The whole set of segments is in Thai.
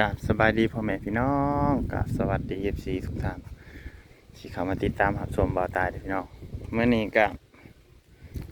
กับสบายดีพ่อแม่พี่น้องกับสวัสดีเอฟซีทุกท่านที่เข้ามาติดตามรับชมบ่าวตายเด้อพี่น้องเมื่อนี้ก็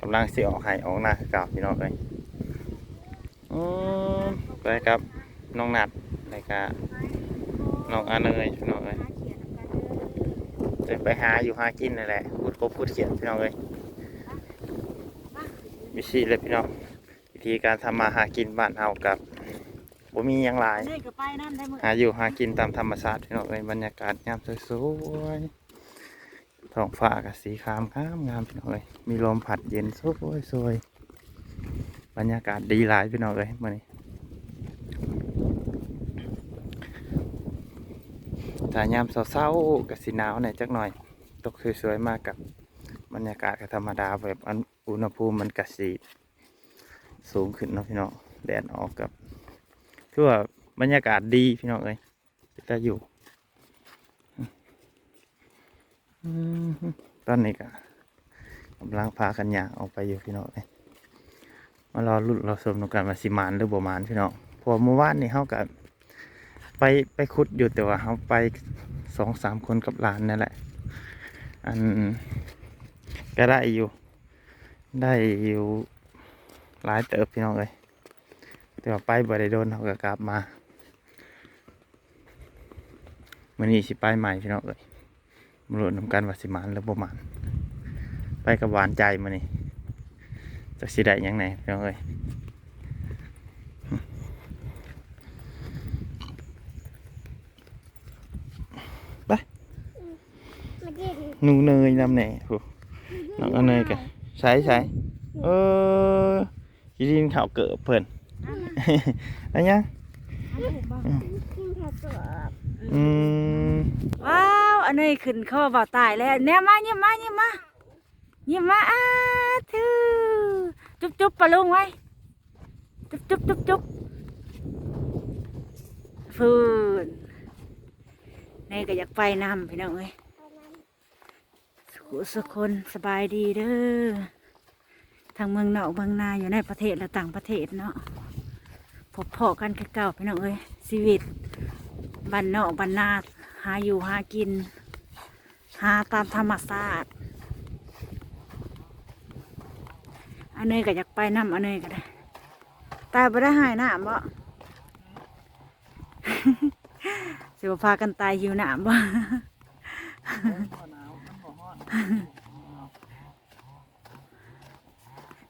กำลังสิออกไห้ออกหน้าก่าพี่น้องเลยอืมไปกับน้องนัดแล้วก็น้องอาเนยพี่น้องเลยจะไปหาอยู่หากินนั่นแหละพูดกบพูดเขียนพี่น้องเลยวิธีเลยพี่น้องวิธีการทำมาหากินบ้านเฮากับ บ่มีหยังหลาย นี่ก็ไปนั่นได้หมดหาอยู่หากินตามธรรมชาติพี่น้องเอ้ยบรรยากาศงามสวยๆท้องฟ้ากับสีครามงามงามพี่น้องเอ้ยมีลมผัดเย็นสวยสวยบรรยากาศดีหลายพี่น้องเอ้ยมื่อนี้ถ้ายามเศร้าๆกับสีหนาวหน่อยจักหน่อย ตกสวยๆมากกับบรรยากาศก็ธรรมดาแบบอันอุณหภูมิมันกระสีสูงขึ้นเนาะพี่น้องแดดออกกับ คือว่าบรรยากาศดีพี่น้องเอ้ยจะอยู่ ตอนนี้ก็กำลังพากันยาออกไปอยู่พี่น้องเอ้ยมารอรุ่นรอชมนกันมาสิมานหรือบ่มานพี่น้องพอเมื่อวานนี่เขากับไปไปขุดอยู่แต่ว่าเขาไปสองสามคนกับหลานนั่นแหละ อันก็ได้อยู่ ได้อยู่หลายเติบพี่น้องเอ้ย แต่ว่าไปบ่ได้โดนเขาก็กลับมามื่อนี้สิไปใหม่พี่น้องเอ้ยมรวมนำกันว่าสิมานหรือบ่มานไปกับหวานใจมานี่จะสิได้ยังไงพี่น้องเอ้ยไปหนูเนยนำแหน่โหน้องเนยกันใช้ใช้เออกินข้าวเกิดเพิ่น อันยังอืมว้าวอันนี้ขึ้นข้อบ่าวตายแล้วเนี่ยมาเนี่ยมาเนี่ยมาเนี่ยมาอ้าทือจุ๊บจุ๊บปลาลุงไว้จุ๊บจุ๊บจุ๊บจุ๊บฟืนนี่ก็อยากไปนำพี่น้องเอ้ยสุขสุขคนสบายดีเด้อทางเมืองนอกเมืองนาอยู่ในประเทศและต่างประเทศเนาะ บพอกันคือเก่าพี่น้องเอ้ยชีวิตบ้านนอกบ้านนาหาอยู่หากิน หาตามธรรมชาติอันนี้ก็อยากไปน้ำอันนี้ก็ได้ตายไปได้หายหนามบ่สิบพากันตายหิวหนามบ่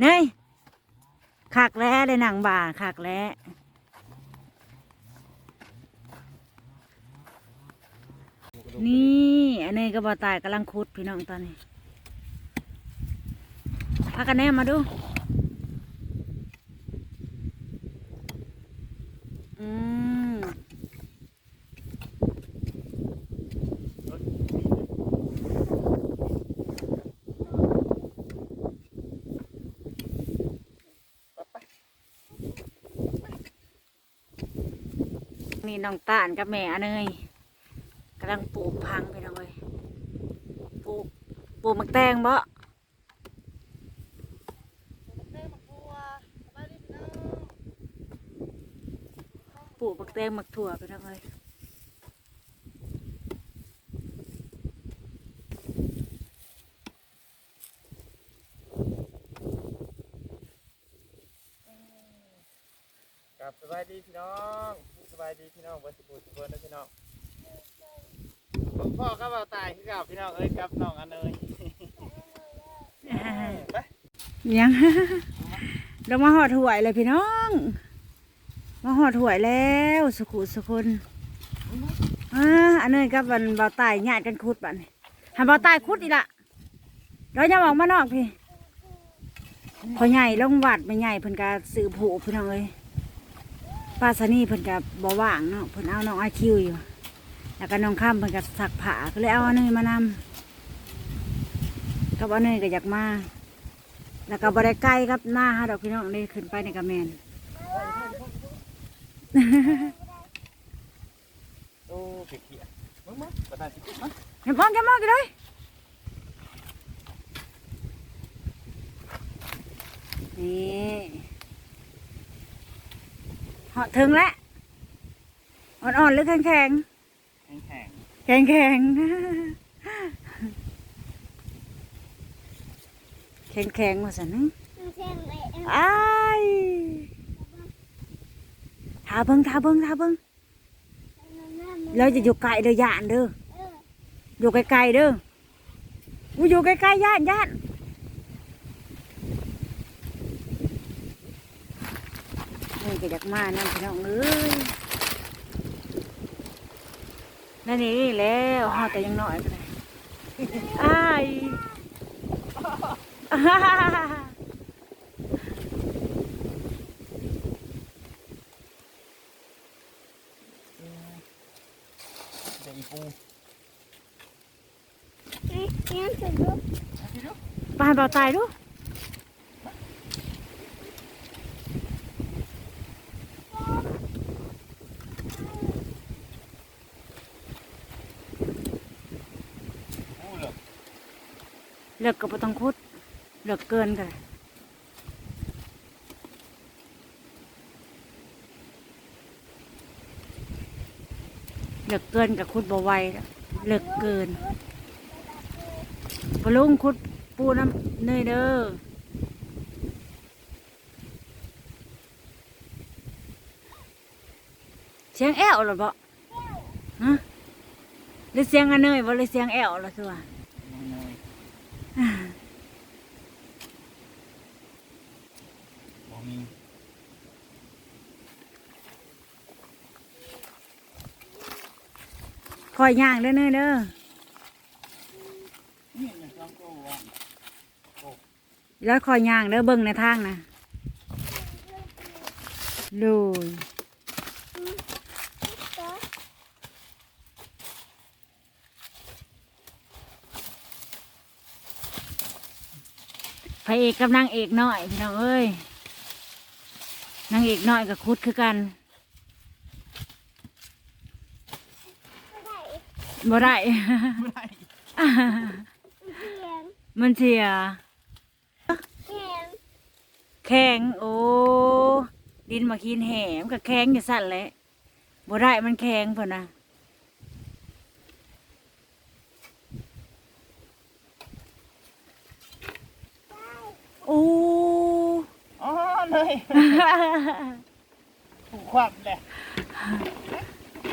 เนยขากแล้เลยหนังบ่าขากแล้ นี่ อันนี้ก็บ่ตายกำลังคุดพี่น้องตอนนี้พากันแน่มาดู อืมนี่น้องตาลกับแม่อันเนยำลังปลูกพังไปหน่อยปลูกปลูกมักแตงบ่ปลูกมักแตงมักถั่วไปหน่อยกับสบายดีพี่น้องสบายดีพี่น้องเบอร์สิบสิบเบอร์นะพี่น้อง พ่อก็เบาตายคือกับพี่น้องเอ้ยกับน้องอันเนยไปยังเรามาหอดหวยเลยพี่น้อง มาหอดหวยแล้วสุขุสุคนอ่าอันนี้กับบันบ่าวตายญาติกันคุดบัดนหาบ่าวตายคุดอีละเราจะบอกมานอกพี่พอใหญ่ลงวัดไม่ใหญ่เพิ่นกาสื่อผูพี่น้องเอ้ยป้าสนีเพิ่นกาบ่ว่างเนาะเพิ่นเอาน้องไอคิวอยู่ แล้วก็น้องข้ามเพิ่นกาสักผ้าก็เลยเอาอันนี้มานำกับอันนี้ก็อยากมา แล้วก็บ่ได้ใกล้ครับหน้าฮะดอกพี่น้องนี่ขึ้นไปในกระแมนโอ้เขียมึงมั้งประธานสิบมั้งเห็นมองแกมองกันเลยนี่เหาะถึงแล้วอ่อนๆหรือแข็งแข็งๆแข็งแข็งแข็งแข็งๆว่าสันนะอ้ายทาเบิ้งทาเบิ้งทาเบิ้งเราจะอยู่ไกลเด้อย่านเด้ออยู่ไกลๆเด้อกูอยู่ใกล้ๆย่านย่านนี่ก็อยากมานั่นพี่น้องเอ้ย นั่นนี่แล้วเฮาแต่ยังน้อยไปเลยอ้ายเดี๋ยวอีปูไปเบาตายดู เลิกกับปต้องคุด เลิกเกินกันเลิกเกินกับคุดบ่ไวแล้วเลิกเกินปลุงคุดปูน้ำเนยเด้อเสียงแอวหรอบ่ฮะหรือเสียงอันเนยบ่หรือเสียงแอวหรอคือว่า น้องเนยบ่มี ค อยย่างเด้อเนยเด้อแล้วคอยย่างเด้อเบิ่งในทางนะดูพระเอกกับนางเอกน้อยพี่น้องเอ้ยนางเอกน้อยกับคุดคือกัน บ่ได้ไม่ได้มันเสียแข็งโอ้ดินมากินแหมกับแข็งอยู่สั่นแหละบ่ได้มันแข็งพ่นนะโอ้อ๋อเลยถูกความแหละ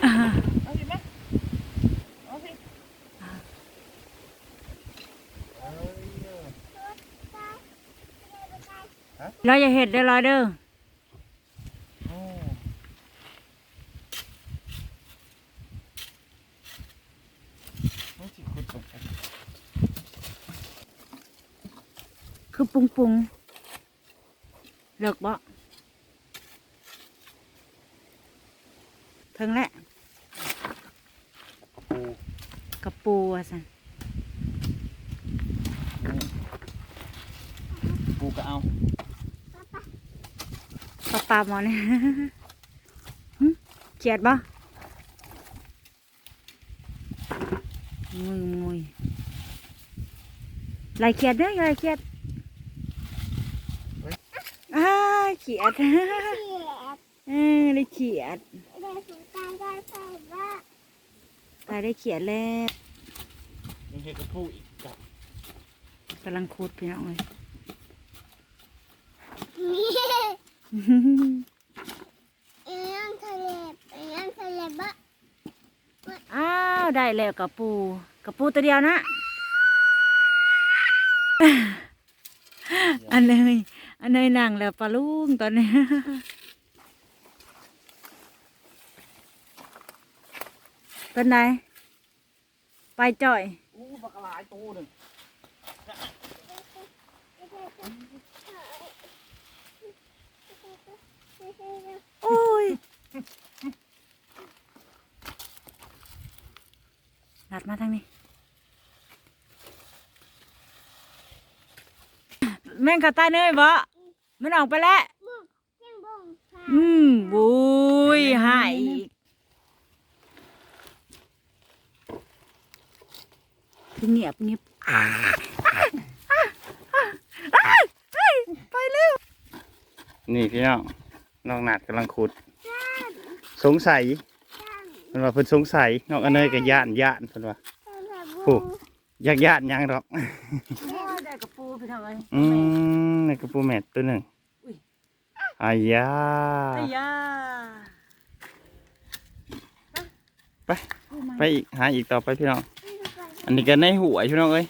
เอาสิไหมเอาสิเอาเยอะ เราอย่าเห็ดได้อร้อยเด้อโอ้ไม่สิขุดตกไปคือปรุงปรุงเลิกบ่ถึงแล้วปูกระปูอะสัน ปูก็เอา ปลาปลาหมอเนี่ยเขียดบ่งุยงุยลายเขียดเด้อลายเขียดอ้าเขียดเออได้เขียดตายได้เขียดแล้วยังเห็นกระปูอีกกับกำลังขุดพี่น้องเลย อ้าวได้แล้วกระปูกระปูตัวเดียวนะ อันเลยอันเลยนั่งแล้วปลาลุงตอนนี้เป็นไงไปจ่อยอู้ปลากระหลายตัวหนึ่ง โอ้ยลัดมาทางนี้ แม่งเขาใต้เนยบ่มันออกไปแล้ว อืมบุยหายอีกคือเงียบเงียบอ่าอ่าอ่าอ่าเฮ้ยไปเร็ว นี่พี่น้อง น้องหนัดกำลังขุด สงสัยพิ่นว่าเพิ่นสงสัยน้องอเนยก็ย่านย่านเพิ่นว่าโอ้อยากย่านหยังดอก ได้กระปูพี่น้องเอ้ยอืมในกระปูแมทตัวหนึ่งอุ้ยอายา ไอ้ยาไป ไปอีกหาอีกต่อไปพี่น้อง อันนี้ก็ในหวยพี่น้องเอ้ย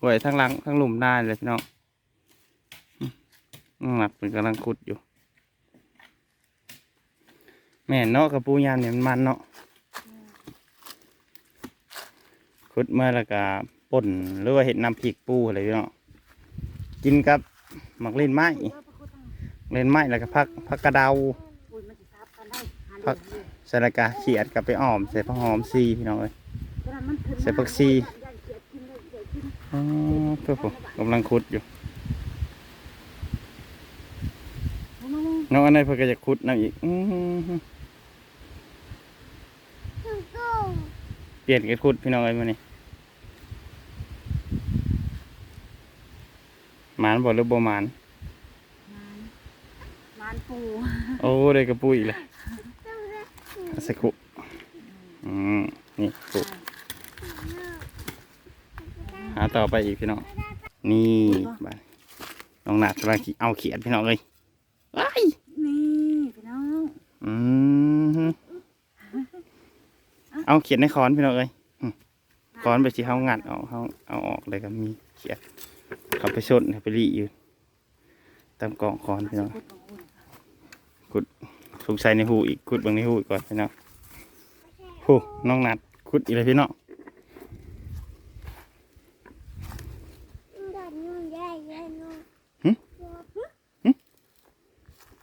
หวยทั้งหลังทั้งหลุมหน้าเลยพี่น้องอืมน้อง หนักเป็นกำลังขุดอยู่ แม่เนาะกระปูยามเนี่ยมันมันเนาะขุดมาแล้วก็ป่นหรือว่าเห็ดน้ำพริกปูอะไรพี่น้องกินกับหมักเล่นไม้เล่นไม้แล้วก็พักพักกระเดาบพักใส่ละกาเขียดกับไปอ้อมใส่ผักหอมซีพี่น้องเอ้ยใส่ผักชีอ๋อเพื่อผมกำลังขุดอยู่ น้องอันไหนเพื่อก็จะขุดน้ำอีกอื้อหือเปลี่ยนกันขุดพี่น้องเอ้ยมานี่หมานบ่หรือบ่หมานมานปูโอ้ได้กระปุยเลยเอาใส่ขุอืมนี่ขุหาต่อไปอีกพี่น้อง นี่บาดน้องหนักกำลังเอาเขียดพี่น้องเลยว้าย นี่พี่น้อง อืม เอาเขียดในคอนพี่น้องเลยอืมคอนไปสิเขางัดเอาเขาเอาออกเลยก็มีเขียดเขาไปชนเขาไปรีอยู่ตามกองคอนพี่น้องถูกใส่ในหูอีกขุดเบางในหูอีกก่อนพี่น้องหูน้องหนัดขุดอีกเลยพี่น้อง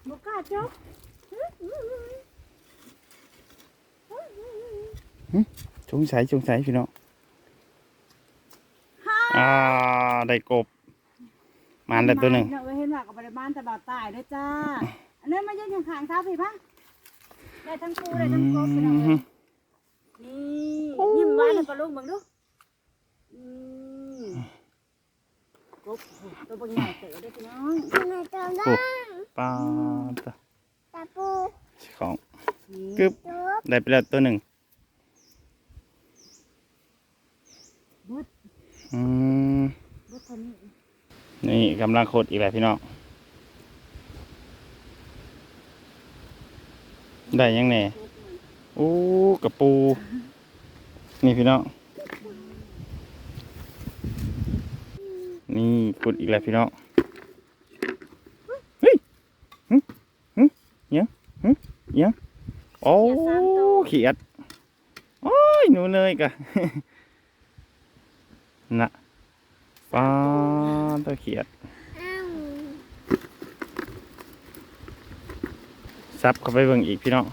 บกล้าจก ชงใส่ชงใส่พี่น้องอ่าได้กบมานได้ตัวหนึ่งเนาะเห็นว่ากับบริบาลแต่บ่าวตายด้วยจ้า อันนี้มายืนอยู่ข้างเท้าพี่พังได้ทั้งปูได้ทั้งกบพี่น้องเอ้ยนี่ยิ้มหวานให้ปลาลูกเบังดูอืมกบตัวบางใหญ่เต๋อได้อพี่น้องปลาตะตะปูของนี่กึบจุบได้ไปแล้วตัวหนึ่ง เบิด อืมเบิดตัวนี้นี่กำลังโคตรอีกแล้วพี่น้อง ได้ยังไงโอ้กระปู นี่พี่น้อง นี่ขุดอีกแล้วพี่น้องเฮ้ยหึหึเยังหึเยังโอ้เขียดโอ้ยหนูเลยกะ นะป้าตะเขียดซับเข้าไปเบิ่งอีกพี่น้อง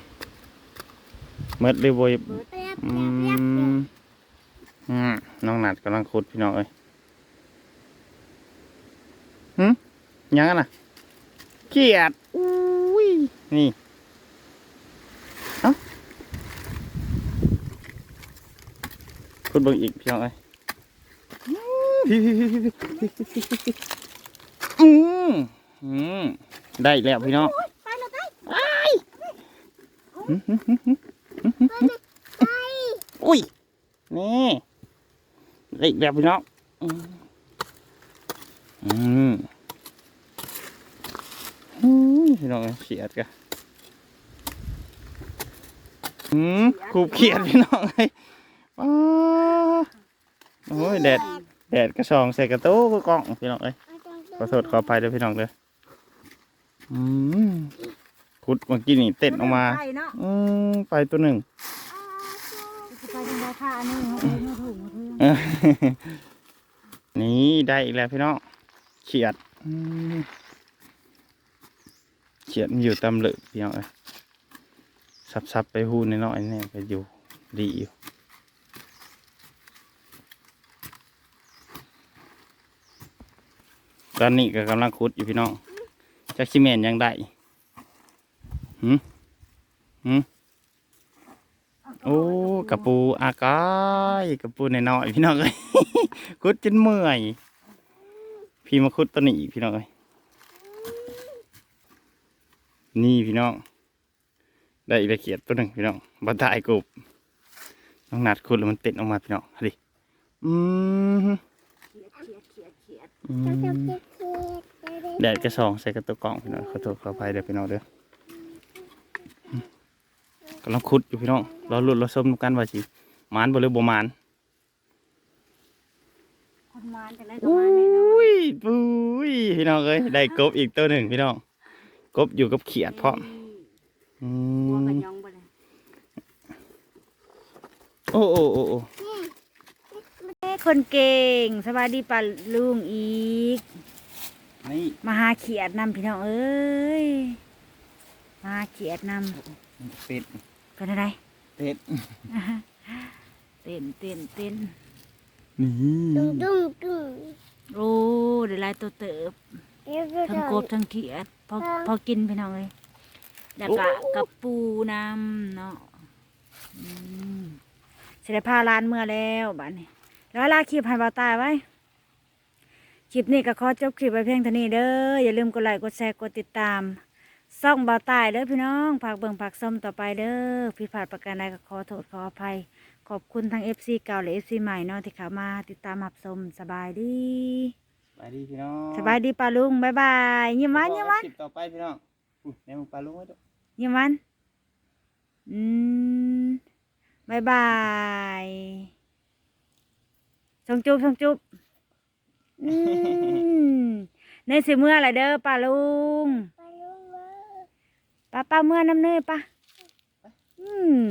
เมิดเลยบวยอืมน้องหนัดกำลังขุดพี่น้องเอ้ยหึยังน่ะเขียดอุ้ยนี่เอ้าขุดเบิ่งอีกพี่น้องเอ้ย อืมอืมได้แล้วพี่น้องไปแล้วไปอุ้ยนี่ได้อีกแบบพี่น้องอืมพี่น้องเขียดกะอืมคูบเขียดพี่น้องเลยโอ้ยแดด แดดกระชองใส่กระโต้กกล้องพี่น้องเอ้ยขอโทษขออภัยด้วยพี่น้องเลยอืมขุดเมื่อกี้นี่เต้นออกมา ไปเนาะอืมไปตัวหนึ่งจะไปทางใดท่าอันนี้เขาเอาถุงมาเถอะเออนี่ได้อีกแล้วพี่น้องเขียดอืมเขียดมันอยู่ตำเหลือพี่น้องเอ้ยซับๆไปหูนน้อยๆเนี่ยก็อยู่ดีอยู่ ตอนนี้ก็กำลังขุดอยู่พี่น้องจักชิเมนยังได้หืมหืมโอ้กระปูอากายกระปูในน้อยพี่น้องเอ้ยขุดจนเมื่อย พี่มาขุดตัวนี้อีกพี่น้องเอ้ยนี่พี่น้อง ได้อีกแล้วเขียดตัวหนึ่งพี่น้องบ่ตายกบน้องนัดขุดแล้วมันติดออกมาพี่น้องดิอืม แดดกระสองใส่กระตุกกล่องพี่น้องขอโทษขออภัยเด้อพี่น้องเด้ออืมกำลังขุดอยู่พี่น้องรอลุ้นรอชมกันว่าสิหมานบ่หรือบ่หมานคนมานจังได๋ก็อุ้มาแน่นอนยปุ้ยพี่น้องเอ้ยได้กบอีกตัวหนึ่งพี่น้องกบอยู่กับเขียดพร้อมอืหัวมกระยองบ่ได้โอ้โอ้โอ้โอ้เอ้ คนเก่งสบายดีป่ะลุงอีก นี่มาหาเขียดนำพี่น้องเอ้ย มาหาเขียดนำเป็ดเป็นอะไรเป็ดเต้นเต้นเต้นนี่ดุ้งดุ้งโอ้เดี๋ยวลายตัวเติบ เดี๋ยวก็ทั้งกบทั้งเขียดพอพอกินพี่น้องเลยแล้วก็กับปูน้ำเนาะอืมเสร็จพาร้านเมื่อแล้วบ้านนี้ แล้วลาคลิปให้เบาตายไว้คลิปนี้ก็ขอจบคลิปไว้เพียงเท่านี้เด้ออย่าลืมกดไลค์กดแชร์กดติดตามซ่องเบาตายเด้อพี่น้องฝากเบิ่งฝากส้มต่อไปเด้อผิดพลาดประการใดก็ขอโทษขออภัย ขอบคุณทั้ง FC เก่าและ FC ใหม่เนาะที่เข้ามาติดตามรับชมสบายดีไปดีพี่น้องสบายดีป้าลุงบ๊ายบายยิ้มหวานยิ้มหวานคลิปต่อไปพี่น้องอุ้ยแม่มึงปลาลุงไว้ด้วยยิ้มหวานอืมบายบาย ส่งจุบส่งจุบอืมในสิเมื่ออะไรเด้อป้าลุงไปลุงมาป้าป้าเมื่อน้ำเนยป้าอืม